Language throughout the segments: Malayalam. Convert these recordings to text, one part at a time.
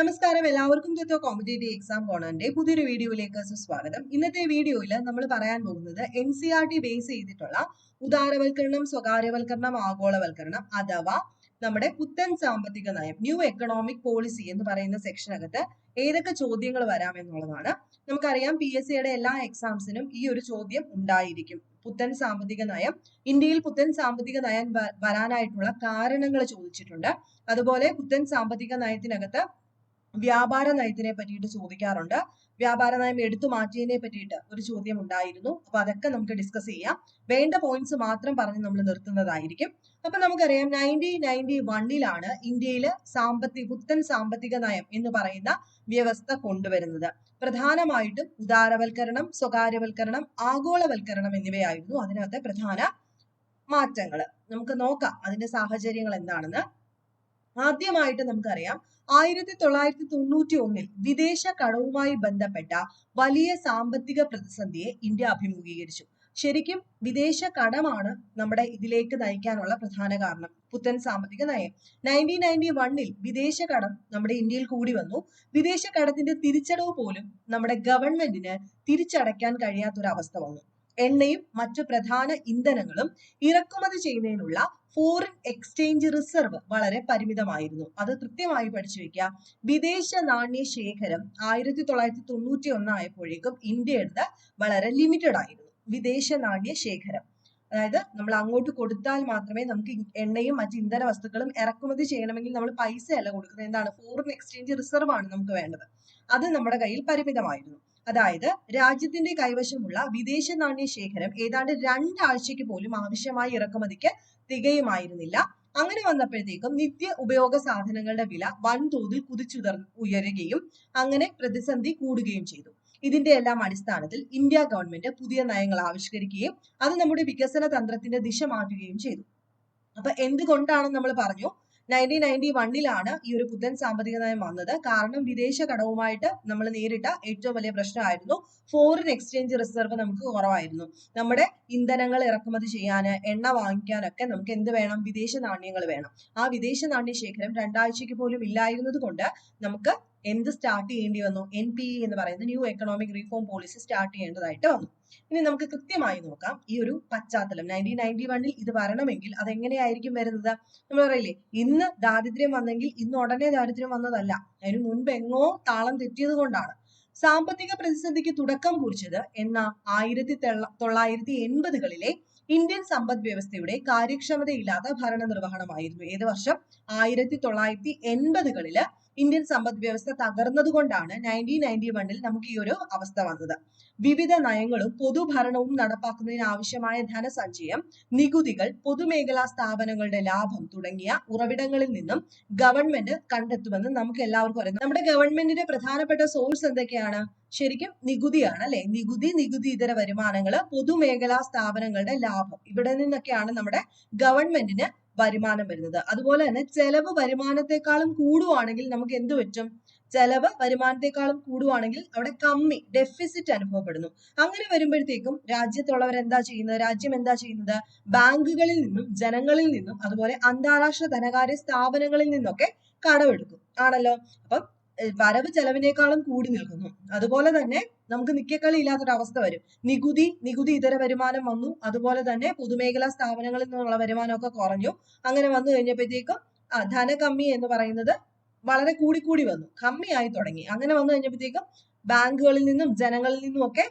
നമസ്കാരം. എല്ലാവർക്കും തൊട്ടോ കോമ്പറ്റേറ്റീവ് എക്സാം കോണറിന്റെ പുതിയൊരു വീഡിയോയിലേക്ക് സുസ്വാഗതം. ഇന്നത്തെ വീഡിയോയിൽ നമ്മൾ പറയാൻ പോകുന്നത് N C R T base ചെയ്തിട്ടുള്ള ഉദാരവൽക്കരണം സ്വകാര്യവൽക്കരണം ആഗോളവൽക്കരണം അഥവാ നമ്മുടെ പുത്തൻ സാമ്പത്തിക നയം ന്യൂ എക്കണോമിക് പോളിസി എന്ന് പറയുന്ന സെക്ഷനകത്ത് ഏതൊക്കെ ചോദ്യങ്ങൾ വരാം എന്നുള്ളതാണ്. നമുക്കറിയാം പി എസ് സിയുടെ എല്ലാ എക്സാംസിനും ഈ ഒരു ചോദ്യം ഉണ്ടായിരിക്കും. പുത്തൻ സാമ്പത്തിക നയം ഇന്ത്യയിൽ പുത്തൻ സാമ്പത്തിക നയം വരാനായിട്ടുള്ള കാരണങ്ങൾ ചോദിച്ചിട്ടുണ്ട്. അതുപോലെ പുത്തൻ സാമ്പത്തിക നയത്തിനകത്ത് വ്യാപാര നയത്തിനെ പറ്റിയിട്ട് ചോദിക്കാറുണ്ട്. വ്യാപാര നയം എടുത്തു മാറ്റിയതിനെ പറ്റിയിട്ട് ഒരു ചോദ്യം ഉണ്ടായിരുന്നു. അപ്പൊ അതൊക്കെ നമുക്ക് ഡിസ്കസ് ചെയ്യാം. വേണ്ട പോയിന്റ്സ് മാത്രം പറഞ്ഞ് നമ്മൾ നിർത്തുന്നതായിരിക്കും. അപ്പൊ നമുക്കറിയാം നയന്റീൻ നയന്റി വണ്ണിലാണ് ഇന്ത്യയിൽ സാമ്പത്തിക പുത്തൻ സാമ്പത്തിക നയം എന്ന് പറയുന്ന വ്യവസ്ഥ കൊണ്ടുവരുന്നത്. പ്രധാനമായിട്ടും ഉദാരവൽക്കരണം സ്വകാര്യവൽക്കരണം ആഗോളവൽക്കരണം എന്നിവയായിരുന്നു അതിനകത്തെ പ്രധാന മാറ്റങ്ങൾ നമുക്ക് നോക്കാം അതിന്റെ സാഹചര്യങ്ങൾ എന്താണെന്ന്. ആദ്യമായിട്ട് നമുക്കറിയാം ആയിരത്തി തൊള്ളായിരത്തി തൊണ്ണൂറ്റി ഒന്നിൽ വിദേശ കടവുമായി ബന്ധപ്പെട്ട വലിയ സാമ്പത്തിക പ്രതിസന്ധിയെ ഇന്ത്യ അഭിമുഖീകരിച്ചു. ശരിക്കും വിദേശ കടമാണ് നമ്മുടെ ഇതിലേക്ക് നയിക്കാനുള്ള പ്രധാന കാരണം. പുത്തൻ സാമ്പത്തിക നയം. നയന്റീൻ നയന്റി വണ്ണിൽ വിദേശ കടം നമ്മുടെ ഇന്ത്യയിൽ കൂടി വന്നു. വിദേശ കടത്തിന്റെ തിരിച്ചടവ് പോലും നമ്മുടെ ഗവൺമെന്റിന് തിരിച്ചടയ്ക്കാൻ കഴിയാത്തൊരവസ്ഥ വന്നു. എണ്ണയും മറ്റു പ്രധാന ഇന്ധനങ്ങളും ഇറക്കുമതി ചെയ്യുന്നതിനുള്ള ഫോറിൻ എക്സ്ചേഞ്ച് റിസർവ് വളരെ പരിമിതമായിരുന്നു. അത് കൃത്യമായി പഠിച്ചു വെക്കുക വിദേശ നാണ്യ ശേഖരം ആയിരത്തി തൊള്ളായിരത്തി തൊണ്ണൂറ്റി ഒന്ന് ആയപ്പോഴേക്കും ഇന്ത്യയുടെ വളരെ ലിമിറ്റഡ് ആയിരുന്നു. വിദേശ നാണ്യ ശേഖരം. അതായത് നമ്മൾ അങ്ങോട്ട് കൊടുത്താൽ മാത്രമേ നമുക്ക് എണ്ണയും മറ്റ് ഇന്ധന വസ്തുക്കളും ഇറക്കുമതി ചെയ്യണമെങ്കിൽ നമ്മൾ പൈസ അല്ല കൊടുക്കുന്നത്. എന്താണ്? ഫോറിൻ എക്സ്ചേഞ്ച് റിസർവ് ആണ് നമുക്ക് വേണ്ടത്. അത് നമ്മുടെ കയ്യിൽ പരിമിതമായിരുന്നു. അതായത് രാജ്യത്തിന്റെ കൈവശമുള്ള വിദേശ നാണ്യ ശേഖരം ഏതാണ്ട് രണ്ടാഴ്ചയ്ക്ക് പോലും ആവശ്യമായ ഇറക്കുമതിക്ക് തികയുമായിരുന്നില്ല അങ്ങനെ വന്നപ്പോഴത്തേക്കും നിത്യ ഉപയോഗ സാധനങ്ങളുടെ വില വൻതോതിൽ കുതിച്ചുതർ ഉയരുകയും അങ്ങനെ പ്രതിസന്ധി കൂടുകയും ചെയ്തു. ഇതിന്റെ എല്ലാം അടിസ്ഥാനത്തിൽ ഇന്ത്യ ഗവൺമെന്റ് പുതിയ നയങ്ങൾ ആവിഷ്കരിക്കുകയും അത് നമ്മുടെ വികസന തന്ത്രത്തിന്റെ ദിശ മാറ്റുകയും ചെയ്തു. അപ്പൊ എന്തുകൊണ്ടാണെന്ന് നമ്മൾ പറഞ്ഞു? നയന്റീൻ നയന്റി വണ്ണിലാണ് ഈ ഒരു പുത്തൻ സാമ്പത്തിക നയം വന്നത്. കാരണം വിദേശ കടവുമായിട്ട് നമ്മൾ നേരിട്ട ഏറ്റവും വലിയ പ്രശ്നമായിരുന്നു. ഫോറിൻ എക്സ്ചേഞ്ച് റിസർവ് നമുക്ക് കുറവായിരുന്നു. നമ്മുടെ ഇന്ധനങ്ങൾ ഇറക്കുമതി ചെയ്യാൻ എണ്ണ വാങ്ങിക്കാനൊക്കെ നമുക്ക് എന്ത് വേണം? വിദേശ നാണ്യങ്ങൾ വേണം. ആ വിദേശ നാണ്യ ശേഖരം രണ്ടാഴ്ചയ്ക്ക് പോലും ഇല്ലായിരുന്നത് കൊണ്ട് നമുക്ക് എന്ത് സ്റ്റാർട്ട് ചെയ്യേണ്ടി വന്നു? എൻ പി ഇ എന്ന് പറയുന്ന new economic reform policy start ചെയ്യേണ്ടതായിട്ട് വന്നു. ഇനി നമുക്ക് കൃത്യമായി നോക്കാം. ഈ ഒരു പശ്ചാത്തലം നയന്റീൻ നയന്റി വണ്ണിൽ ഇത് വരണമെങ്കിൽ അത് എങ്ങനെയായിരിക്കും വരുന്നത്? നമ്മൾ പറയില്ലേ ഇന്ന് ദാരിദ്ര്യം വന്നെങ്കിൽ ഇന്ന് ഉടനെ ദാരിദ്ര്യം വന്നതല്ല. അതിന് മുൻപ് എങ്ങോ താളം തെറ്റിയത് കൊണ്ടാണ്. സാമ്പത്തിക പ്രതിസന്ധിക്ക് തുടക്കം കുറിച്ചത് എന്ന ആയിരത്തി തൊള്ള- തൊള്ളായിരത്തി എൺപതുകളിലെ ഇന്ത്യൻ സമ്പദ് വ്യവസ്ഥയുടെ കാര്യക്ഷമതയില്ലാത്ത ഭരണ നിർവഹണമായിരുന്നു ഏത് വർഷം? ആയിരത്തി തൊള്ളായിരത്തി എൺപതുകളിൽ ഇന്ത്യൻ സമ്പദ് വ്യവസ്ഥ തകർന്നതുകൊണ്ടാണ് നയന്റീൻ നയന്റി വണ്ണിൽ നമുക്ക് ഈ ഒരു അവസ്ഥ വന്നത്. വിവിധ നയങ്ങളും പൊതുഭരണവും നടപ്പാക്കുന്നതിന് ആവശ്യമായ ധനസഞ്ചയം നികുതികൾ പൊതുമേഖലാ സ്ഥാപനങ്ങളുടെ ലാഭം തുടങ്ങിയ ഉറവിടങ്ങളിൽ നിന്നും ഗവൺമെന്റ് കണ്ടെത്തുമെന്ന് നമുക്ക് എല്ലാവർക്കും അറിയാം. നമ്മുടെ ഗവൺമെന്റിന്റെ പ്രധാനപ്പെട്ട സോഴ്സ് എന്തൊക്കെയാണ്? ശരിക്കും നികുതിയാണ് അല്ലെ? നികുതി നികുതി ഇതര വരുമാനങ്ങൾ പൊതുമേഖലാ സ്ഥാപനങ്ങളുടെ ലാഭം. ഇവിടെ നിന്നൊക്കെയാണ് നമ്മുടെ ഗവൺമെന്റിന് വരുമാനം വരുന്നത്. അതുപോലെ തന്നെ ചെലവ് വരുമാനത്തെക്കാളും കൂടുവാണെങ്കിൽ നമുക്ക് എന്ത് പറ്റും? ചെലവ് വരുമാനത്തെക്കാളും കൂടുവാണെങ്കിൽ അവിടെ കമ്മി ഡെഫിസിറ്റ് അനുഭവപ്പെടുന്നു. അങ്ങനെ വരുമ്പോഴത്തേക്കും രാജ്യത്തുള്ളവർ എന്താ ചെയ്യുന്നത്? രാജ്യം എന്താ ചെയ്യുന്നത്? ബാങ്കുകളിൽ നിന്നും ജനങ്ങളിൽ നിന്നും അതുപോലെ അന്താരാഷ്ട്ര ധനകാര്യ സ്ഥാപനങ്ങളിൽ നിന്നൊക്കെ കടമെടുക്കും. ആണല്ലോ? അപ്പം വരവ് ചെലവിനേക്കാളും കൂടി നിൽക്കുന്നു. അതുപോലെ തന്നെ നമുക്ക് നിക്കക്കളി ഇല്ലാത്തൊരു അവസ്ഥ വരും. നികുതി നികുതി ഇതര വരുമാനം വന്നു. അതുപോലെ തന്നെ പൊതുമേഖലാ സ്ഥാപനങ്ങളിൽ നിന്നുള്ള വരുമാനമൊക്കെ കുറഞ്ഞു. അങ്ങനെ വന്നു കഴിഞ്ഞപ്പോഴത്തേക്കും ആ ധനകമ്മി എന്ന് പറയുന്നത് വളരെ കൂടിക്കൂടി കൂടി വന്നു. കമ്മിയായി തുടങ്ങി. അങ്ങനെ വന്നു കഴിഞ്ഞപ്പോഴത്തേക്കും ബാങ്കുകളിൽ നിന്നും ജനങ്ങളിൽ നിന്നും ഒക്കെ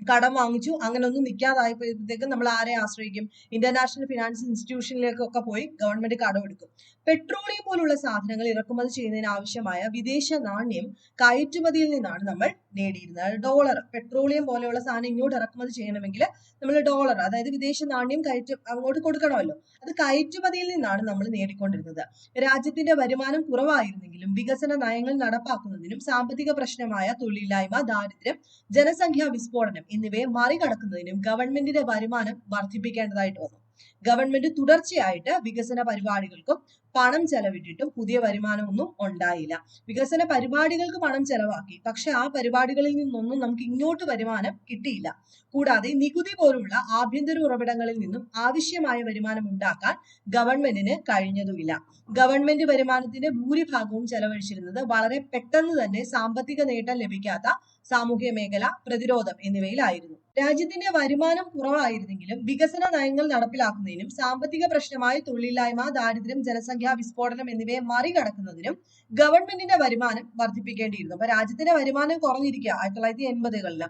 കടം വാങ്ങിച്ചു. അങ്ങനെ ഒന്നും നിൽക്കാതായപ്പോഴത്തേക്കും നമ്മൾ ആരെ ആശ്രയിക്കും? ഇന്റർനാഷണൽ ഫിനാൻസ് ഇൻസ്റ്റിറ്റ്യൂഷനിലേക്കൊക്കെ പോയി ഗവൺമെന്റ് കടമെടുക്കും. പെട്രോളിയം പോലുള്ള സാധനങ്ങൾ ഇറക്കുമതി ചെയ്യുന്നതിന് ആവശ്യമായ വിദേശ നാണ്യം കയറ്റുമതിയിൽ നിന്നാണ് നമ്മൾ നേടിയിരുന്നത്. ഡോളർ പെട്രോളിയം പോലെയുള്ള സാധനം ഇങ്ങോട്ട് ഇറക്കുമതി ചെയ്യണമെങ്കിൽ നമ്മൾ ഡോളർ അതായത് വിദേശ നാണ്യം കയറ്റ അങ്ങോട്ട് കൊടുക്കണമല്ലോ. അത് കയറ്റുമതിയിൽ നിന്നാണ് നമ്മൾ നേടിക്കൊണ്ടിരുന്നത്. രാജ്യത്തിന്റെ വരുമാനം കുറവായിരുന്നെങ്കിലും വികസന നയങ്ങൾ നടപ്പാക്കുന്നതിനും സാമ്പത്തിക പ്രശ്നമായ തൊഴിലില്ലായ്മ ദാരിദ്ര്യം ജനസംഖ്യാ വിസ്ഫോടനം എന്നിവയെ മറികടക്കുന്നതിനും ഗവൺമെന്റിന്റെ വരുമാനം വർദ്ധിപ്പിക്കേണ്ടതായിട്ട് വന്നു. ഗവൺമെന്റ് തുടർച്ചയായിട്ട് വികസന പരിപാടികൾക്കും പണം ചെലവിട്ടിട്ടും പുതിയ വരുമാനമൊന്നും ഉണ്ടായില്ല. വികസന പരിപാടികൾക്ക് പണം ചെലവാക്കി. പക്ഷെ ആ പരിപാടികളിൽ നിന്നൊന്നും നമുക്ക് ഇങ്ങോട്ട് വരുമാനം കിട്ടിയില്ല. കൂടാതെ നികുതി പോലുള്ള ആഭ്യന്തര ഉറവിടങ്ങളിൽ നിന്നും ആവശ്യമായ വരുമാനം ഉണ്ടാക്കാൻ ഗവൺമെന്റിന് കഴിഞ്ഞതുമില്ല. ഗവൺമെന്റ് വരുമാനത്തിന്റെ ഭൂരിഭാഗവും ചെലവഴിച്ചിരുന്നത് വളരെ പെട്ടെന്ന് തന്നെ സാമ്പത്തിക നേട്ടം ലഭിക്കാത്ത സാമൂഹ്യ മേഖല പ്രതിരോധം എന്നിവയിലായിരുന്നു. രാജ്യത്തിന്റെ വരുമാനം കുറവായിരുന്നെങ്കിലും വികസന നയങ്ങൾ നടപ്പിലാക്കുന്നതിനും സാമ്പത്തിക പ്രശ്നമായ തൊഴിലില്ലായ്മ ദാരിദ്ര്യം ജനസംഖ്യാ വിസ്ഫോടനം എന്നിവയെ മറികടക്കുന്നതിനും ഗവൺമെന്റിന്റെ വരുമാനം വർദ്ധിപ്പിക്കേണ്ടിയിരുന്നു. അപ്പൊ രാജ്യത്തിന്റെ വരുമാനം കുറഞ്ഞിരിക്കുക ആയിരത്തി തൊള്ളായിരത്തി എൺപതുകളിൽ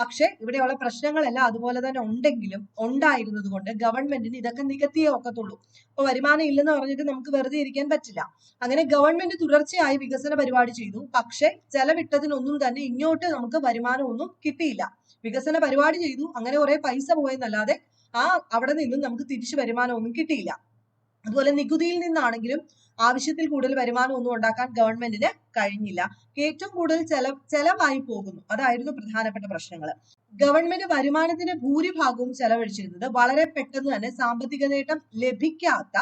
പക്ഷെ ഇവിടെയുള്ള പ്രശ്നങ്ങളെല്ലാം അതുപോലെ തന്നെ ഉണ്ടെങ്കിലും ഉണ്ടായിരുന്നത് കൊണ്ട് ഗവൺമെന്റിന് ഇതൊക്കെ നികത്തിയേ ഒക്കത്തുള്ളൂ. അപ്പൊ വരുമാനം ഇല്ലെന്ന് പറഞ്ഞിട്ട് നമുക്ക് വെറുതെ ഇരിക്കാൻ പറ്റില്ല. അങ്ങനെ ഗവൺമെന്റ് തുടർച്ചയായി വികസന പരിപാടി ചെയ്തു. പക്ഷെ ചെലവിട്ടതിനൊന്നും തന്നെ ഇങ്ങോട്ട് നമുക്ക് വരുമാനം ഒന്നും കിട്ടിയില്ല. വികസന പരിപാടി ചെയ്തു. അങ്ങനെ കുറെ പൈസ പോയെന്നല്ലാതെ ആ അവിടെ നിന്നും നമുക്ക് തിരിച്ചു വരുമാനം ഒന്നും കിട്ടിയില്ല. അതുപോലെ നികുതിയിൽ നിന്നാണെങ്കിലും ആവശ്യത്തിൽ കൂടുതൽ വരുമാനം ഒന്നും ഉണ്ടാക്കാൻ ഗവൺമെന്റിന് കഴിഞ്ഞില്ല. ഏറ്റവും കൂടുതൽ ചെല ചെലവായി പോകുന്നു. അതായിരുന്നു പ്രധാനപ്പെട്ട പ്രശ്നങ്ങൾ ഗവൺമെന്റ് വരുമാനത്തിന്റെ ഭൂരിഭാഗവും ചെലവഴിച്ചിരുന്നത് വളരെ പെട്ടെന്ന് തന്നെ സാമ്പത്തിക നേട്ടം ലഭിക്കാത്ത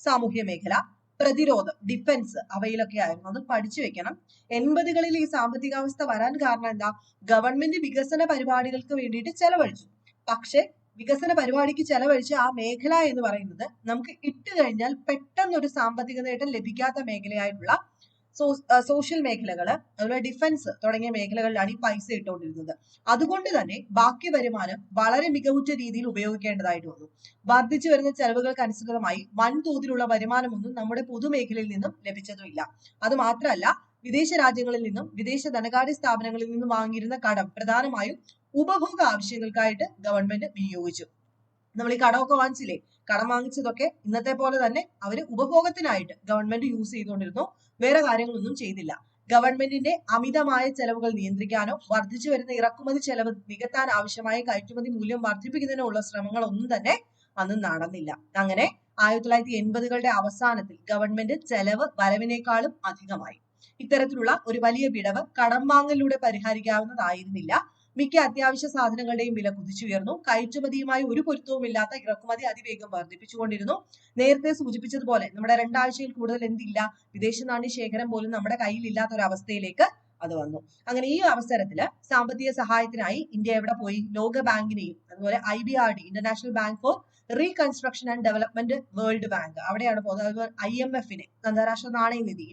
സാമൂഹ്യ മേഖല പ്രതിരോധം ഡിഫൻസ് അവയിലൊക്കെ ആയിരുന്നു. അത് പഠിച്ചു വെക്കണം. എൺപതുകളിൽ ഈ സാമ്പത്തികാവസ്ഥ വരാൻ കാരണം എന്താ? ഗവൺമെന്റ് വികസന പരിപാടികൾക്ക് വേണ്ടിയിട്ട് ചെലവഴിച്ചു. പക്ഷെ വികസന പരിപാടിക്ക് ചെലവഴിച്ച ആ മേഖല എന്ന് പറയുന്നത് നമുക്ക് ഇട്ട് കഴിഞ്ഞാൽ പെട്ടെന്ന് ഒരു സാമ്പത്തിക നേട്ടം ലഭിക്കാത്ത മേഖലയായിട്ടുള്ള സോഷ്യൽ മേഖലകൾ അതുപോലെ ഡിഫൻസ് തുടങ്ങിയ മേഖലകളിലാണ് ഈ പൈസ ഇട്ടുകൊണ്ടിരുന്നത്. അതുകൊണ്ട് തന്നെ ബാക്കി വരുമാനം വളരെ മികവുറ്റ രീതിയിൽ ഉപയോഗിക്കേണ്ടതായിട്ട് വന്നു. വർദ്ധിച്ചു വരുന്ന ചെലവുകൾക്ക് അനുസൃതമായി വൻതോതിലുള്ള വരുമാനമൊന്നും നമ്മുടെ പൊതുമേഖലയിൽ നിന്നും ലഭിച്ചതുമില്ല. അത് മാത്രമല്ല വിദേശ രാജ്യങ്ങളിൽ നിന്നും വിദേശ ധനകാര്യ സ്ഥാപനങ്ങളിൽ നിന്നും വാങ്ങിയിരുന്ന കടം പ്രധാനമായും ഉപഭോഗ ആവശ്യങ്ങൾക്കായിട്ട് ഗവൺമെന്റ് വിനിയോഗിച്ചു. നമ്മൾ ഈ കടമൊക്കെ വാങ്ങിച്ചില്ലേ? കടം വാങ്ങിച്ചതൊക്കെ ഇന്നത്തെ പോലെ തന്നെ അവർ ഉപഭോഗത്തിനായിട്ട് ഗവൺമെന്റ് യൂസ് ചെയ്തുകൊണ്ടിരുന്നു. വേറെ കാര്യങ്ങളൊന്നും ചെയ്തില്ല. ഗവൺമെന്റിന്റെ അമിതമായ ചെലവുകൾ നിയന്ത്രിക്കാനോ വർദ്ധിച്ചു വരുന്ന ഇറക്കുമതി ചെലവ് നികത്താൻ ആവശ്യമായ കയറ്റുമതി മൂല്യം വർദ്ധിപ്പിക്കുന്നതിനുള്ള ശ്രമങ്ങൾ ഒന്നും തന്നെ അന്ന് നടന്നില്ല. അങ്ങനെ ആയിരത്തി തൊള്ളായിരത്തി എൺപതുകളുടെ അവസാനത്തിൽ ഗവൺമെന്റ് ചെലവ് വരവിനേക്കാളും അധികമായി. ഇത്തരത്തിലുള്ള ഒരു വലിയ വിടവ് കടം വാങ്ങലിലൂടെ പരിഹരിക്കാവുന്നതായിരുന്നില്ല. മിക്ക അത്യാവശ്യ സാധനങ്ങളുടെയും വില കുതിച്ചുയർന്നു. കയറ്റുമതിയുമായി ഒരു പൊരുത്തവുമില്ലാത്ത ഇറക്കുമതി അതിവേഗം വർദ്ധിപ്പിച്ചുകൊണ്ടിരുന്നു. നേരത്തെ സൂചിപ്പിച്ചതുപോലെ നമ്മുടെ രണ്ടാഴ്ചയിൽ കൂടുതൽ എന്തില്ല? വിദേശ നാണ്യ ശേഖരം പോലും നമ്മുടെ കയ്യിൽ ഇല്ലാത്ത ഒരു അവസ്ഥയിലേക്ക് അത് വന്നു. അങ്ങനെ ഈ അവസരത്തിൽ സാമ്പത്തിക സഹായത്തിനായി ഇന്ത്യ എവിടെ പോയി? ലോക ബാങ്കിനെയും അതുപോലെ I B R D International Bank for Reconstruction and Development World Bank അവിടെയാണ് പോകുന്നത്. അതുപോലെ ഐ എം എഫിനെ അന്താരാഷ്ട്ര നാണയനിധി